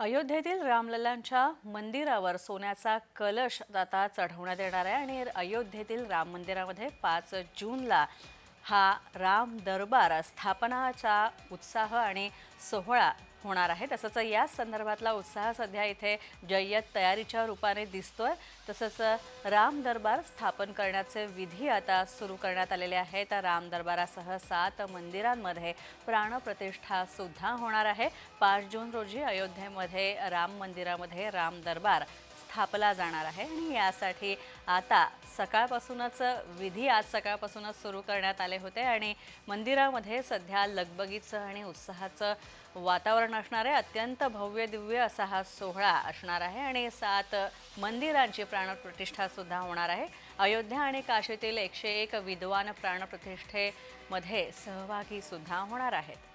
अयोध्येतील रामलल्लांच्या मंदिरावर सोन्याचा कलश आता चढवण्यात येणार आहे आणि अयोध्येतील राम मंदिरामध्ये पाच जूनला हा राम दरबार स्थापनाचा उत्साह आणि सोहळा होणार आहे. तसंच या संदर्भातला उत्साह सध्या इथे जय्यत तयारीच्या रूपाने दिसतोय. तसंच राम दरबार स्थापन करण्याचे विधी आता सुरू करण्यात आलेले आहेत. राम दरबारासह सात मंदिरांमध्ये प्राणप्रतिष्ठा सुद्धा होणार आहे. पाच जून रोजी अयोध्येमध्ये राम मंदिरामध्ये राम दरबार स्थापला जाणार आहे आणि यासाठी आता सकाळपासूनच विधी आज सकाळपासूनच सुरू करण्यात आले होते आणि मंदिरामध्ये सध्या लगबगीचं आणि उत्साहाचं वातावरण असणार आहे. अत्यंत भव्य दिव्य असा हा सोहळा असणार आहे आणि सात मंदिरांची प्राणप्रतिष्ठासुद्धा होणार आहे. अयोध्या आणि काशीतील एकशे एक विद्वान प्राणप्रतिष्ठेमध्ये सहभागीसुद्धा होणार आहेत.